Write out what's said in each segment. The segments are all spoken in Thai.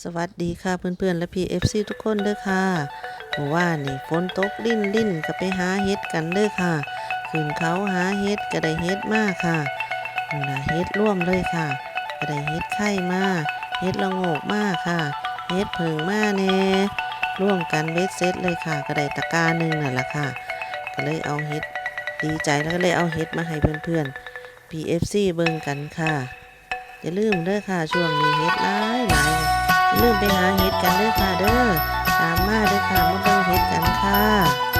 สวัสดีค่ะเพื่อนๆและ PFC ทุกคนเด้อค่ะเมื่อวานนี่ฝนตกลิ้นลิ้นก็ไปหาเฮ็ดกันเด้อค่ะขึ้นเขาหาเฮ็ดก็ได้เฮ็ดมากค่ะนี่ล่ะเฮ็ดร่วมเลยค่ะก็ได้เฮ็ดไข่มาเฮ็ดละโงกมากค่ะเฮ็ดเพิงมาแน่ร่วมกันเบ็ดเซตเลยค่ะก็ได้ตะกร้าหนึ่งนั่นแหละค่ะ ก็เลยเอาเฮ็ดดีใจแล้วก็เลยเอาเฮ็ดมาให้เพื่อนๆ PFC เบิ่งกันค่ะ อย่าลืมเด้อค่ะช่วงนี้เฮ็ดหลายหลาย อย่าลืมไปหาเห็ดกันเด้อค่ะเด้อตามมาเด้อค่ะมาเบิ่งเห็ดกันค่ะ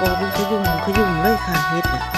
กอเป็นขยุ่มขยุ่มเลยค่ะเฮ็ดเนี่ย